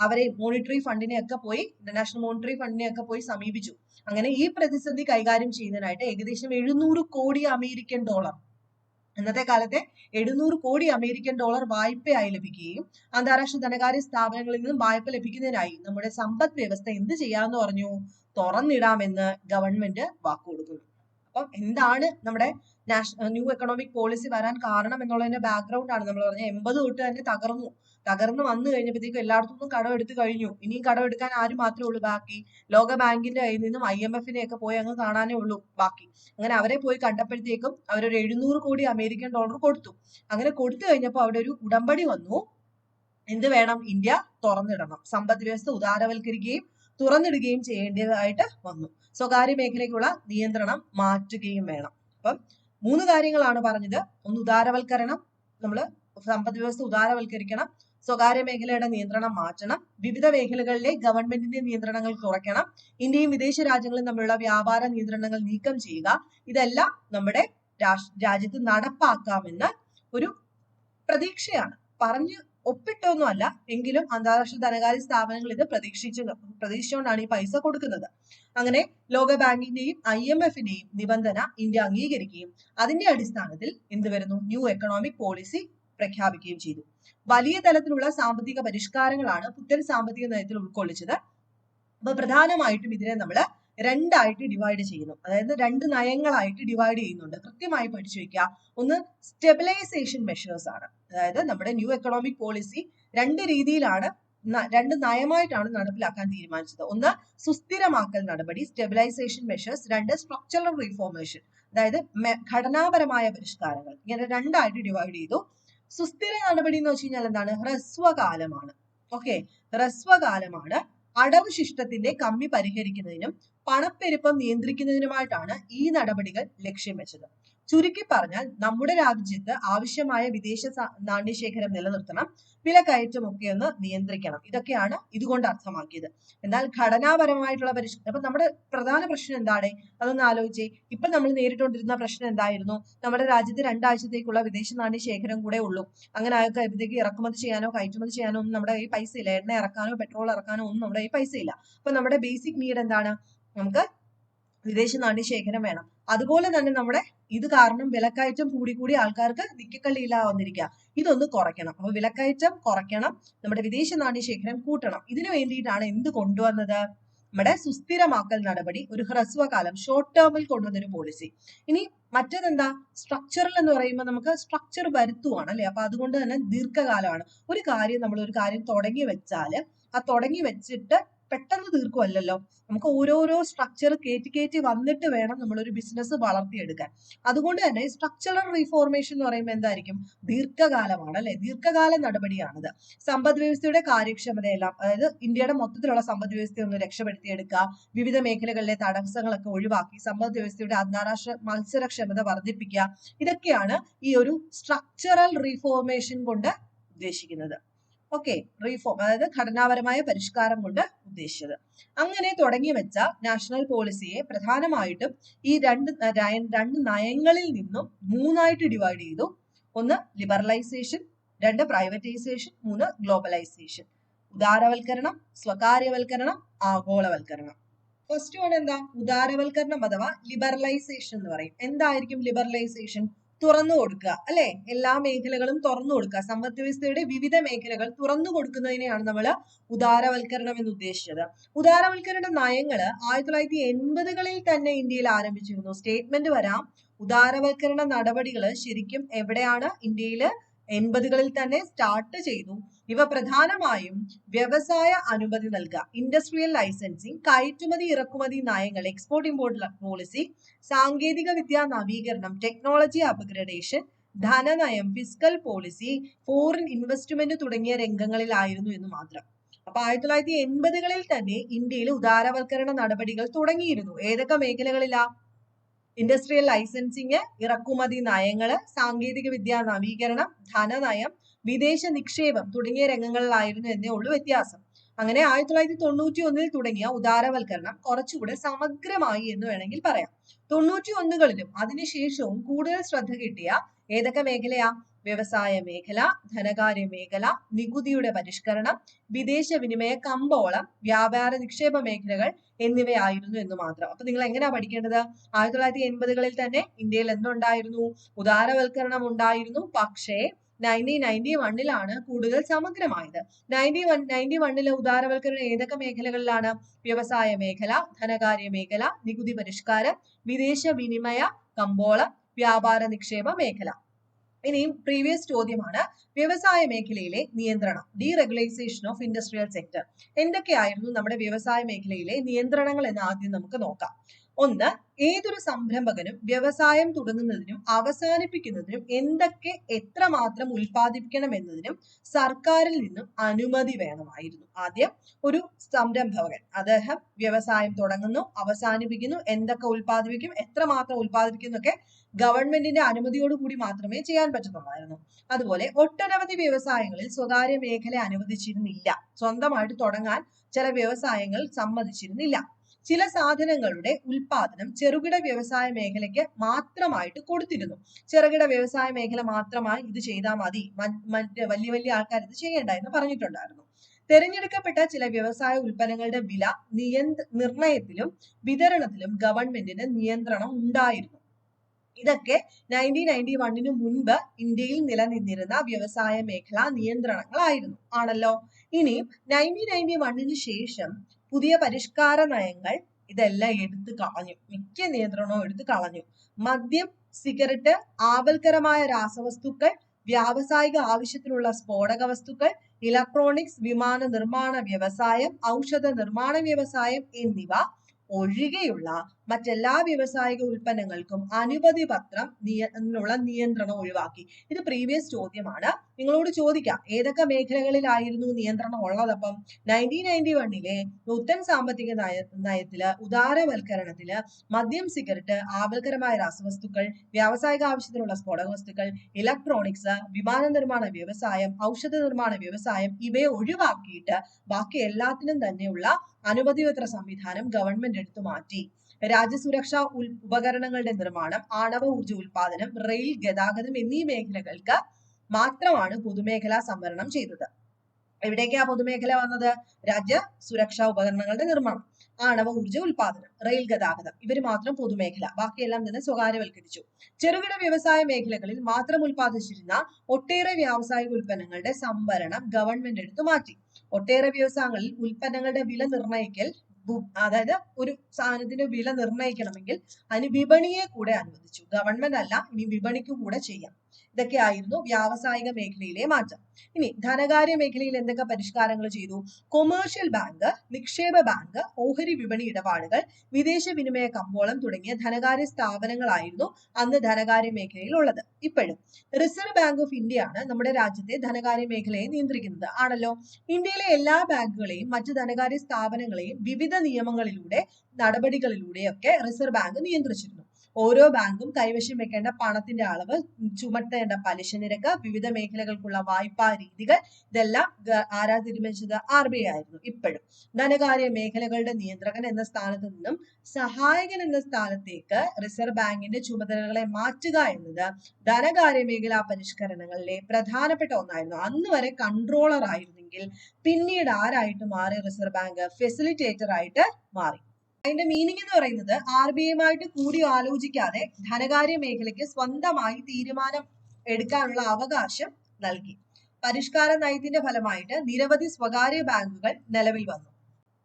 അവരെ മോണിറ്ററി ഫണ്ടിനെ ഒക്കെ പോയി ഇന്റർനാഷണൽ മോണിറ്ററി ഫണ്ടിനെ ഒക്കെ പോയി സമീപിച്ചു. അങ്ങനെ ഈ പ്രതിസന്ധി കൈകാര്യം ചെയ്യുന്നതിനായിട്ട് ഏകദേശം എഴുന്നൂറ് കോടി അമേരിക്കൻ ഡോളർ ഇന്നത്തെ കാലത്തെ എഴുന്നൂറ് കോടി അമേരിക്കൻ ഡോളർ വായ്പയായി ലഭിക്കുകയും അന്താരാഷ്ട്ര ധനകാര്യ സ്ഥാപനങ്ങളിൽ നിന്നും വായ്പ ലഭിക്കുന്നതിനായി നമ്മുടെ സമ്പദ് വ്യവസ്ഥ എന്ത് ചെയ്യാന്ന് പറഞ്ഞു? തുറന്നിടാമെന്ന് ഗവൺമെന്റ് വാക്കുകൊടുക്കുന്നു. അപ്പം എന്താണ് നമ്മുടെ ന്യൂ എക്കണോമിക് പോളിസി വരാൻ കാരണം എന്നുള്ളതിന്റെ ബാക്ക്ഗ്രൗണ്ട് ആണ് നമ്മൾ പറഞ്ഞ എൺപത് തൊട്ട് തന്നെ തകർന്നു. തകർന്നു വന്നു കഴിഞ്ഞപ്പോഴത്തേക്കും എല്ലായിടത്തുനിന്നും കടം എടുത്തു കഴിഞ്ഞു. ഇനിയും കടം എടുക്കാൻ ആര് മാത്രമേ ഉള്ളൂ ബാക്കി. ലോക ബാങ്കിന്റെ കയ്യിൽ നിന്നും ഐ എം എഫിനെ ഒക്കെ പോയി അങ്ങ് കാണാനേ ഉള്ളൂ ബാക്കി. അങ്ങനെ അവരെ പോയി കണ്ടപ്പോഴത്തേക്കും അവരൊരു എഴുന്നൂറ് കോടി അമേരിക്കൻ ഡോളർ കൊടുത്തു. അങ്ങനെ കൊടുത്തു കഴിഞ്ഞപ്പോൾ അവിടെ ഒരു ഉടമ്പടി വന്നു. എന്ത് വേണം? ഇന്ത്യ തുറന്നിടണം. സമ്പദ് വ്യവസ്ഥ ഉദാരവൽക്കരിക്കുകയും തുറന്നിടുകയും ചെയ്യേണ്ടതായിട്ട് വന്നു. സ്വകാര്യ മേഖലയ്ക്കുള്ള നിയന്ത്രണം മാറ്റുകയും വേണം. അപ്പം മൂന്ന് കാര്യങ്ങളാണ് പറഞ്ഞത്. ഒന്ന് ഉദാരവൽക്കരണം. നമ്മൾ സമ്പദ് വ്യവസ്ഥ ഉദാരവൽക്കരിക്കണം. സ്വകാര്യ മേഖലയുടെ നിയന്ത്രണം മാറ്റണം. വിവിധ മേഖലകളിലെ ഗവൺമെന്റിന്റെ നിയന്ത്രണങ്ങൾ കുറയ്ക്കണം. ഇന്ത്യയും വിദേശ രാജ്യങ്ങളും തമ്മിലുള്ള വ്യാപാര നിയന്ത്രണങ്ങൾ നീക്കം ചെയ്യുക. ഇതെല്ലാം നമ്മുടെ രാജ്യത്ത് നടപ്പാക്കാമെന്ന് ഒരു പ്രതീക്ഷയാണ്. പറഞ്ഞു ഒപ്പിട്ടൊന്നുമല്ല. എങ്കിലും അന്താരാഷ്ട്ര ധനകാര്യ സ്ഥാപനങ്ങൾ ഇത് പ്രതീക്ഷിച്ചു പ്രതീക്ഷിച്ചുകൊണ്ടാണ് ഈ പൈസ കൊടുക്കുന്നത്. അങ്ങനെ ലോക ബാങ്കിന്റെയും ഐ എം എഫിന്റെയും നിബന്ധന ഇന്ത്യ അംഗീകരിക്കുകയും അതിന്റെ അടിസ്ഥാനത്തിൽ എന്ത് വരുന്നു ന്യൂ എക്കണോമിക് പോളിസി പ്രഖ്യാപിക്കുകയും ചെയ്തു. വലിയ തലത്തിലുള്ള സാമ്പത്തിക പരിഷ്കാരങ്ങളാണ് പുത്തൻ സാമ്പത്തിക നയത്തിൽ ഉൾക്കൊള്ളിച്ചത്. അപ്പൊ പ്രധാനമായിട്ടും ഇതിനെ നമ്മൾ രണ്ടായിട്ട് ഡിവൈഡ് ചെയ്യുന്നു. അതായത് രണ്ട് നയങ്ങളായിട്ട് ഡിവൈഡ് ചെയ്യുന്നുണ്ട്. കൃത്യമായി പഠിച്ചു വെക്കുക ഒന്ന് സ്റ്റെബിലൈസേഷൻ മെഷേഴ്സ് ആണ്. അതായത് നമ്മുടെ ന്യൂ എക്കണോമിക് പോളിസി രണ്ട് രീതിയിലാണ് രണ്ട് നയമായിട്ടാണ് നടപ്പിലാക്കാൻ തീരുമാനിച്ചത്. ഒന്ന് സുസ്ഥിരമാക്കൽ നടപടി സ്റ്റെബിലൈസേഷൻ മെഷേഴ്സ് രണ്ട് സ്ട്രക്ചറൽ റീഫോർമേഷൻ അതായത് ഘടനാപരമായ പരിഷ്കാരങ്ങൾ. ഇങ്ങനെ രണ്ടായിട്ട് ഡിവൈഡ് ചെയ്തു. സുസ്ഥിര നടപടി എന്ന് വെച്ച് കഴിഞ്ഞാൽ എന്താണ്? ഹ്രസ്വകാലമാണ്. ഓക്കെ ഹ്രസ്വകാലമാണ്. അടവ് ശിഷ്ടത്തിന്റെ കമ്മി പരിഹരിക്കുന്നതിനും പണപ്പെരുപ്പം നിയന്ത്രിക്കുന്നതിനുമായിട്ടാണ് ഈ നടപടികൾ ലക്ഷ്യം വെച്ചത്. ചുരുക്കി പറഞ്ഞാൽ നമ്മുടെ രാജ്യത്ത് ആവശ്യമായ വിദേശ നാണ്യശേഖരം നിലനിർത്തണം വിലക്കയറ്റമൊക്കെ ഒന്ന് നിയന്ത്രിക്കണം. ഇതൊക്കെയാണ് ഇതുകൊണ്ട് അർത്ഥമാക്കിയത്. എന്നാൽ ഘടനാപരമായിട്ടുള്ള പരിഷ് അപ്പൊ നമ്മുടെ പ്രധാന പ്രശ്നം എന്താണ്? അതൊന്ന് ആലോചിച്ചേ. ഇപ്പൊ നമ്മൾ നേരിട്ടുകൊണ്ടിരുന്ന പ്രശ്നം എന്തായിരുന്നു? നമ്മുടെ രാജ്യത്ത് രണ്ടാഴ്ചത്തേക്കുള്ള വിദേശ നാണ്യ ശേഖരം കൂടെ ഉള്ളൂ. അങ്ങനെ ആയപ്പോഴത്തേക്ക് ഇറക്കുമതി ചെയ്യാനോ കയറ്റുമതി ചെയ്യാനോ ഒന്നും നമ്മുടെ കയ്യിൽ പൈസ ഇല്ല എണ്ണ ഇറക്കാനോ പെട്രോൾ ഇറക്കാനോ ഒന്നും നമ്മുടെ കയ്യിൽ പൈസ ഇല്ല അപ്പൊ നമ്മുടെ ബേസിക് നീഡ് എന്താണ്? നമുക്ക് വിദേശ നാണ്യ ശേഖരം വേണം. അതുപോലെ തന്നെ നമ്മുടെ ഇത് കാരണം വിലക്കയറ്റം കൂടി ആൾക്കാർക്ക് നിക്കക്കള്ളിയില്ല വന്നിരിക്കുക ഇതൊന്ന് കുറയ്ക്കണം. അപ്പൊ വിലക്കയറ്റം കുറയ്ക്കണം. നമ്മുടെ വിദേശ നാണ്യ ശേഖരം കൂട്ടണം. ഇതിനു വേണ്ടിയിട്ടാണ് എന്ത് കൊണ്ടുവന്നത്? നമ്മുടെ സുസ്ഥിരമാക്കൽ നടപടി ഒരു ഹ്രസ്വകാലം ഷോർട്ട് ടേമിൽ കൊണ്ടുവന്ന ഒരു പോളിസി ഇനി മറ്റേതെന്താ? സ്ട്രക്ചറൽ എന്ന് പറയുമ്പോൾ നമുക്ക് സ്ട്രക്ചർ വരുത്തുവാണ് അല്ലെ? അപ്പൊ അതുകൊണ്ട് തന്നെ ദീർഘകാലമാണ്. ഒരു കാര്യം നമ്മൾ ഒരു കാര്യം തുടങ്ങി വെച്ചാൽ ആ തുടങ്ങി വെച്ചിട്ട് പെട്ടെന്ന് തീർക്കുമല്ലല്ലോ നമുക്ക് ഓരോരോ സ്ട്രക്ചർ കയറ്റി കയറ്റി വന്നിട്ട് വേണം നമ്മൾ ഒരു ബിസിനസ് വളർത്തിയെടുക്കാൻ. അതുകൊണ്ട് തന്നെ സ്ട്രക്ചറൽ റീഫോർമേഷൻ എന്ന് പറയുമ്പോൾ എന്തായിരിക്കും? ദീർഘകാലമാണ് അല്ലെ? ദീർഘകാല നടപടിയാണിത്. സമ്പദ് വ്യവസ്ഥയുടെ കാര്യക്ഷമതയെല്ലാം അതായത് ഇന്ത്യയുടെ മൊത്തത്തിലുള്ള സമ്പദ് വ്യവസ്ഥയെ ഒന്ന് രക്ഷപ്പെടുത്തിയെടുക്കുക വിവിധ മേഖലകളിലെ തടസ്സങ്ങളൊക്കെ ഒഴിവാക്കി സമ്പദ് വ്യവസ്ഥയുടെ അന്താരാഷ്ട്ര മത്സരക്ഷമത വർദ്ധിപ്പിക്കുക ഇതൊക്കെയാണ് ഈ ഒരു സ്ട്രക്ചറൽ റീഫോർമേഷൻ കൊണ്ട് ഉദ്ദേശിക്കുന്നത്. ഓക്കെ റീഫോം അതായത് ഘടനാപരമായ പരിഷ്കാരം കൊണ്ട് ഉദ്ദേശിച്ചത്. അങ്ങനെ തുടങ്ങി വെച്ച നാഷണൽ പോളിസിയെ പ്രധാനമായിട്ടും ഈ രണ്ട് രണ്ട് നയങ്ങളിൽ നിന്നും മൂന്നായിട്ട് ഡിവൈഡ് ചെയ്തു. ഒന്ന് ലിബറലൈസേഷൻ രണ്ട് പ്രൈവറ്റൈസേഷൻ മൂന്ന് ഗ്ലോബലൈസേഷൻ ഉദാരവൽക്കരണം സ്വകാര്യവൽക്കരണം ആഗോളവൽക്കരണം. ഫസ്റ്റ് വൺ എന്താ? ഉദാരവൽക്കരണം അഥവാ ലിബറലൈസേഷൻ എന്ന് പറയും. എന്തായിരിക്കും ലിബറലൈസേഷൻ തുറന്നു കൊടുക്കുക അല്ലെ? എല്ലാ മേഖലകളും തുറന്നു കൊടുക്കുക. സമ്പദ് വ്യവസ്ഥയുടെ വിവിധ മേഖലകൾ തുറന്നു കൊടുക്കുന്നതിനെയാണ് നമ്മൾ ഉദാരവൽക്കരണം എന്ന് ഉദ്ദേശിച്ചത്. ഉദാരവൽക്കരണ നയങ്ങൾ ആയിരത്തി തൊള്ളായിരത്തി എൺപതുകളിൽ തന്നെ ഇന്ത്യയിൽ ആരംഭിച്ചിരുന്നു. സ്റ്റേറ്റ്മെന്റ് വരാം. ഉദാരവൽക്കരണ നടപടികൾ ശരിക്കും എവിടെയാണ്? ഇന്ത്യയിൽ എൺപതുകളിൽ തന്നെ സ്റ്റാർട്ട് ചെയ്തു. ഇവ പ്രധാനമായും വ്യവസായ അനുമതി നൽകുക. ഇൻഡസ്ട്രിയൽ ലൈസൻസിങ് കയറ്റുമതി ഇറക്കുമതി നയങ്ങൾ എക്സ്പോർട്ട് ഇമ്പോർട്ട് പോളിസി സാങ്കേതിക വിദ്യാ നവീകരണം ടെക്നോളജി അപ്ഗ്രഡേഷൻ ധനനയം ഫിസ്കൽ പോളിസി ഫോറിൻ ഇൻവെസ്റ്റ്മെന്റ് തുടങ്ങിയ രംഗങ്ങളിലായിരുന്നു എന്ന് മാത്രം. അപ്പൊ ആയിരത്തി തൊള്ളായിരത്തി എൺപതുകളിൽ തന്നെ ഇന്ത്യയിൽ ഉദാരവൽക്കരണ നടപടികൾ തുടങ്ങിയിരുന്നു. ഏതൊക്കെ മേഖലകളിലാ? ഇൻഡസ്ട്രിയൽ ലൈസൻസിങ് ഇറക്കുമതി നയങ്ങൾ സാങ്കേതിക വിദ്യാ നവീകരണം ധനനയം വിദേശ നിക്ഷേപം തുടങ്ങിയ രംഗങ്ങളിലായിരുന്നു എന്നേ ഉള്ളൂ വ്യത്യാസം. അങ്ങനെ ആയിരത്തി തൊള്ളായിരത്തി തൊണ്ണൂറ്റി ഒന്നിൽ തുടങ്ങിയ ഉദാരവൽക്കരണം കുറച്ചുകൂടെ സമഗ്രമായി എന്ന് വേണമെങ്കിൽ പറയാം. തൊണ്ണൂറ്റി ഒന്നുകളിലും അതിനുശേഷവും കൂടുതൽ ശ്രദ്ധ കിട്ടിയ ഏതൊക്കെ മേഖലയാ? വ്യവസായ മേഖല ധനകാര്യ മേഖല നികുതിയുടെ പരിഷ്കരണം വിദേശ വിനിമയ കമ്പോളം വ്യാപാര നിക്ഷേപ മേഖലകൾ എന്നിവയായിരുന്നു എന്ന് മാത്രം. അപ്പൊ നിങ്ങൾ എങ്ങനെയാ പഠിക്കേണ്ടത്? ആയിരത്തി തൊള്ളായിരത്തി എൺപതുകളിൽ തന്നെ ഇന്ത്യയിൽ എന്തുണ്ടായിരുന്നു? ഉദാരവൽക്കരണം ഉണ്ടായിരുന്നു. പക്ഷേ നയന്റീൻ നയന്റി വണ്ണിലാണ് കൂടുതൽ സമഗ്രമായത്. നയന്റി വൺ നയന്റി വണ്ണിലെ ഉദാരവൽക്കരണം ഏതൊക്കെ മേഖലകളിലാണ്? വ്യവസായ മേഖല ധനകാര്യ മേഖല നികുതി പരിഷ്കാരം വിദേശ വിനിമയ കമ്പോളം വ്യാപാര നിക്ഷേപ മേഖല. ഇനിയും പ്രീവിയസ് ചോദ്യമാണ് വ്യവസായ മേഖലയിലെ നിയന്ത്രണം ഡീറെഗുലൈസേഷൻ ഓഫ് ഇൻഡസ്ട്രിയൽ സെക്ടർ എന്തൊക്കെയായിരുന്നു നമ്മുടെ വ്യവസായ മേഖലയിലെ നിയന്ത്രണങ്ങൾ എന്ന് ആദ്യം നമുക്ക് നോക്കാം. ഒന്ന് ഏതൊരു സംരംഭകനും വ്യവസായം തുടങ്ങുന്നതിനും അവസാനിപ്പിക്കുന്നതിനും എന്തൊക്കെ എത്രമാത്രം ഉൽപ്പാദിപ്പിക്കണം എന്നതിനും സർക്കാരിൽ നിന്നും അനുമതി വേണമായിരുന്നു. ആദ്യം ഒരു സംരംഭകൻ അദ്ദേഹം വ്യവസായം തുടങ്ങുന്നു അവസാനിപ്പിക്കുന്നു എന്തൊക്കെ ഉൽപ്പാദിപ്പിക്കും എത്രമാത്രം ഉൽപ്പാദിപ്പിക്കുന്നൊക്കെ ഗവൺമെന്റിന്റെ അനുമതിയോടുകൂടി മാത്രമേ ചെയ്യാൻ പറ്റത്തുള്ളായിരുന്നു. അതുപോലെ ഒട്ടനവധി വ്യവസായങ്ങളിൽ സ്വകാര്യ മേഖല അനുവദിച്ചിരുന്നില്ല. സ്വന്തമായിട്ട് തുടങ്ങാൻ ചില വ്യവസായങ്ങൾ സമ്മതിച്ചിരുന്നില്ല. ചില സാധനങ്ങളുടെ ഉൽപാദനം ചെറുകിട വ്യവസായ മേഖലയ്ക്ക് മാത്രമായിട്ട് കൊടുത്തിരുന്നു. ചെറുകിട വ്യവസായ മേഖല മാത്രമായി ഇത് ചെയ്താൽ മതി. വലിയ വലിയ ആൾക്കാർ ഇത് ചെയ്യേണ്ട എന്ന് പറഞ്ഞിട്ടുണ്ടായിരുന്നു. തെരഞ്ഞെടുക്കപ്പെട്ട ചില വ്യവസായ ഉൽപ്പന്നങ്ങളുടെ വില നിയന്ത്ര നിർണയത്തിലും വിതരണത്തിലും ഗവൺമെന്റിന് നിയന്ത്രണം ഉണ്ടായിരുന്നു. ഇതൊക്കെ നയന്റീൻ നയന്റി വണ്ണിന് മുൻപ് ഇന്ത്യയിൽ നിലനിന്നിരുന്ന വ്യവസായ മേഖല നിയന്ത്രണങ്ങളായിരുന്നു. ആണല്ലോ? ഇനി നയന്റീൻ നയന്റി വണ്ണിന് ശേഷം പുതിയ പരിഷ്കാര നയങ്ങൾ ഇതെല്ലാം എടുത്തു കളഞ്ഞു. മിക്ക നിയന്ത്രണവും എടുത്തു കളഞ്ഞു. മദ്യം സിഗരറ്റ് ആപൽക്കരമായ രാസവസ്തുക്കൾ വ്യാവസായിക ആവശ്യത്തിനുള്ള സ്ഫോടക വസ്തുക്കൾ ഇലക്ട്രോണിക്സ് വിമാന നിർമ്മാണ വ്യവസായം ഔഷധ നിർമ്മാണ വ്യവസായം എന്നിവ ഒഴികെയുള്ള മറ്റെല്ലാ വ്യവസായിക ഉൽപ്പന്നങ്ങൾക്കും അനുമതി പത്രം നിയുള്ള നിയന്ത്രണം ഒഴിവാക്കി. ഇത് പ്രീവിയസ് ചോദ്യമാണ്. നിങ്ങളോട് ചോദിക്കാം ഏതൊക്കെ മേഖലകളിലായിരുന്നു നിയന്ത്രണം ഉള്ളതപ്പം? നയന്റീൻ നയന്റി വണ്ണിലെ നൂതൻ സാമ്പത്തിക നയ നയത്തിൽ ഉദാരവൽക്കരണത്തിൽ മദ്യം സിഗരറ്റ് ആപൽക്കരമായ രാസവസ്തുക്കൾ വ്യാവസായിക ആവശ്യത്തിനുള്ള സ്ഫോടക വസ്തുക്കൾ ഇലക്ട്രോണിക്സ് വിമാന നിർമ്മാണ വ്യവസായം ഔഷധ നിർമ്മാണ വ്യവസായം ഇവയെ ഒഴിവാക്കിയിട്ട് ബാക്കി എല്ലാത്തിനും തന്നെയുള്ള അനുമതിപത്ര സംവിധാനം ഗവൺമെന്റ് എടുത്തു മാറ്റി. രാജ്യസുരക്ഷാ ഉപകരണങ്ങളുടെ നിർമ്മാണം ആണവ ഊർജ ഉൽപാദനം റെയിൽ ഗതാഗതം എന്നീ മേഖലകൾക്ക് മാത്രമാണ് പൊതുമേഖലാ സംവരണം ചെയ്തത്. എവിടേക്കാ പൊതുമേഖല വന്നത്? രാജ്യ സുരക്ഷാ ഉപകരണങ്ങളുടെ നിർമ്മാണം ആണവ ഊർജ ഉൽപാദനം റെയിൽ ഗതാഗതം ഇവർ മാത്രം പൊതുമേഖല ബാക്കിയെല്ലാം തന്നെ സ്വകാര്യവൽക്കരിച്ചു. ചെറുകിട വ്യവസായ മേഖലകളിൽ മാത്രം ഉൽപ്പാദിച്ചിരുന്ന ഒട്ടേറെ വ്യാവസായിക ഉൽപ്പന്നങ്ങളുടെ സംവരണം ഗവൺമെന്റ് എടുത്തു മാറ്റി. ഒട്ടേറെ വ്യവസായങ്ങളിൽ ഉൽപ്പന്നങ്ങളുടെ വില നിർണയിക്കൽ അതായത് ഒരു സാധനത്തിന്റെ വില നിർണയിക്കണമെങ്കിൽ അതിന് വിപണിയെ കൂടെ അനുവദിച്ചു. ഗവൺമെന്റ് അല്ല ഇനി വിപണിക്ക് കൂടെ ചെയ്യാം. ഇതൊക്കെയായിരുന്നു വ്യാവസായിക മേഖലയിലെ മാറ്റം. ഇനി ധനകാര്യ മേഖലയിൽ എന്തൊക്കെ പരിഷ്കാരങ്ങൾ ചെയ്തു? കൊമേഴ്ഷ്യൽ ബാങ്ക് നിക്ഷേപ ബാങ്ക് ഓഹരി വിപണി ഇടപാടുകൾ വിദേശ വിനിമയ കമ്പോളം തുടങ്ങിയ ധനകാര്യ സ്ഥാപനങ്ങളായിരുന്നു അന്ന് ധനകാര്യ മേഖലയിൽ ഉള്ളത്. ഇപ്പോഴും റിസർവ് ബാങ്ക് ഓഫ് ഇന്ത്യ ആണ് നമ്മുടെ രാജ്യത്തെ ധനകാര്യ മേഖലയെ നിയന്ത്രിക്കുന്നത്. ആണല്ലോ? ഇന്ത്യയിലെ എല്ലാ ബാങ്കുകളെയും മറ്റ് ധനകാര്യ സ്ഥാപനങ്ങളെയും വിവിധ നിയമങ്ങളിലൂടെ നടപടികളിലൂടെയൊക്കെ റിസർവ് ബാങ്ക് നിയന്ത്രിച്ചിരുന്നു. ഓരോ ബാങ്കും കൈവശം വെക്കേണ്ട പണത്തിന്റെ അളവ് ചുമത്തേണ്ട പലിശ നിരക്ക് വിവിധ മേഖലകൾക്കുള്ള വായ്പാ രീതികൾ ഇതെല്ലാം ആരാ തീരുമാനിച്ചത് ആർ ബി ഐ ആയിരുന്നു ഇപ്പോഴും. ധനകാര്യ മേഖലകളുടെ നിയന്ത്രകൻ എന്ന സ്ഥാനത്ത് നിന്നും സഹായകൻ എന്ന സ്ഥാനത്തേക്ക് റിസർവ് ബാങ്കിന്റെ ചുമതലകളെ മാറ്റുക എന്നത് ധനകാര്യ മേഖലാ പരിഷ്കരണങ്ങളിലെ പ്രധാനപ്പെട്ട ഒന്നായിരുന്നു. അന്ന് വരെ കൺട്രോളർ ആയിരുന്നെങ്കിൽ പിന്നീട് ആരായിട്ട് മാറി? റിസർവ് ബാങ്ക് ഫെസിലിറ്റേറ്റർ ആയിട്ട് മാറി. അതിന്റെ മീനിങ് എന്ന് പറയുന്നത് ആർ ബി ഐയുമായിട്ട് കൂടി ആലോചിക്കാതെ ധനകാര്യ മേഖലയ്ക്ക് സ്വന്തമായി തീരുമാനം എടുക്കാനുള്ള അവകാശം നൽകി. പരിഷ്കാര നയത്തിന്റെ ഫലമായിട്ട് നിരവധി സ്വകാര്യ ബാങ്കുകൾ നിലവിൽ വന്നു.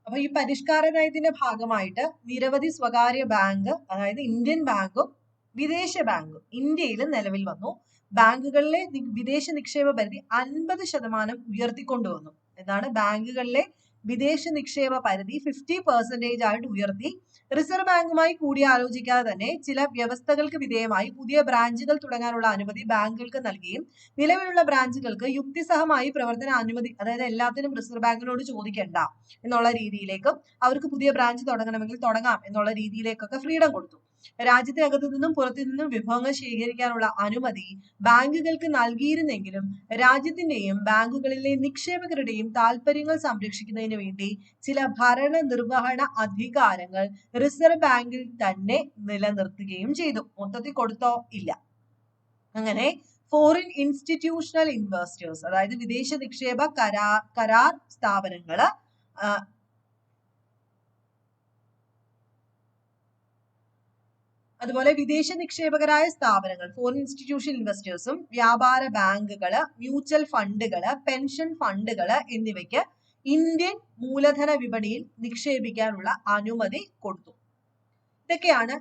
അപ്പൊ ഈ പരിഷ്കാര നയത്തിന്റെ ഭാഗമായിട്ട് നിരവധി സ്വകാര്യ ബാങ്ക് അതായത് ഇന്ത്യൻ ബാങ്കും വിദേശ ബാങ്കും ഇന്ത്യയിൽ നിലവിൽ വന്നു. ബാങ്കുകളിലെ വിദേശ നിക്ഷേപ പരിധി അൻപത് ശതമാനം ഉയർത്തിക്കൊണ്ടുവന്നു. എന്നാണ് ബാങ്കുകളിലെ വിദേശ നിക്ഷേപ പരിധി ഫിഫ്റ്റി പെർസെന്റേജ് ആയിട്ട് ഉയർത്തി. റിസർവ് ബാങ്കുമായി കൂടിയാലോചിക്കാതെ തന്നെ ചില വ്യവസ്ഥകൾക്ക് വിധേയമായി പുതിയ ബ്രാഞ്ചുകൾ തുടങ്ങാനുള്ള അനുമതി ബാങ്കുകൾക്ക് നൽകുകയും നിലവിലുള്ള ബ്രാഞ്ചുകൾക്ക് യുക്തിസഹമായി പ്രവർത്തന അനുമതി അതായത് എല്ലാത്തിനും റിസർവ് ബാങ്കിനോട് ചോദിക്കേണ്ട എന്നുള്ള രീതിയിലേക്കും അവർക്ക് പുതിയ ബ്രാഞ്ച് തുടങ്ങണമെങ്കിൽ തുടങ്ങാം എന്നുള്ള രീതിയിലേക്കൊക്കെ ഫ്രീഡം കൊടുത്തു. രാജ്യത്തിനകത്തു നിന്നും പുറത്തു നിന്നും വിഭവങ്ങൾ ശേഖരിക്കാനുള്ള അനുമതി ബാങ്കുകൾക്ക് നൽകിയിരുന്നെങ്കിലും രാജ്യത്തിന്റെയും ബാങ്കുകളിലെ നിക്ഷേപകരുടെയും താൽപര്യങ്ങൾ സംരക്ഷിക്കുന്നതിന് വേണ്ടി ചില ഭരണ നിർവഹണ അധികാരങ്ങൾ റിസർവ് ബാങ്കിൽ തന്നെ നിലനിർത്തുകയും ചെയ്തു. മൊത്തത്തിൽ കൊടുത്തോ? ഇല്ല. അങ്ങനെ ഫോറിൻ ഇൻസ്റ്റിറ്റ്യൂഷണൽ ഇൻവെസ്റ്റേഴ്സ് അതായത് വിദേശ നിക്ഷേപ കരാർ കരാർ സ്ഥാപനങ്ങൾ അതുപോലെ വിദേശ നിക്ഷേപകരായ സ്ഥാപനങ്ങൾ ഫോറിൻ ഇൻസ്റ്റിറ്റ്യൂഷൻ ഇൻവെസ്റ്റേഴ്സും വ്യാപാര ബാങ്കുകൾ മ്യൂച്വൽ ഫണ്ടുകൾ പെൻഷൻ ഫണ്ടുകൾ എന്നിവയ്ക്ക് ഇന്ത്യൻ മൂലധന വിപണിയിൽ നിക്ഷേപിക്കാനുള്ള അനുമതി കൊടുത്തു. ഇതൊക്കെയാണ്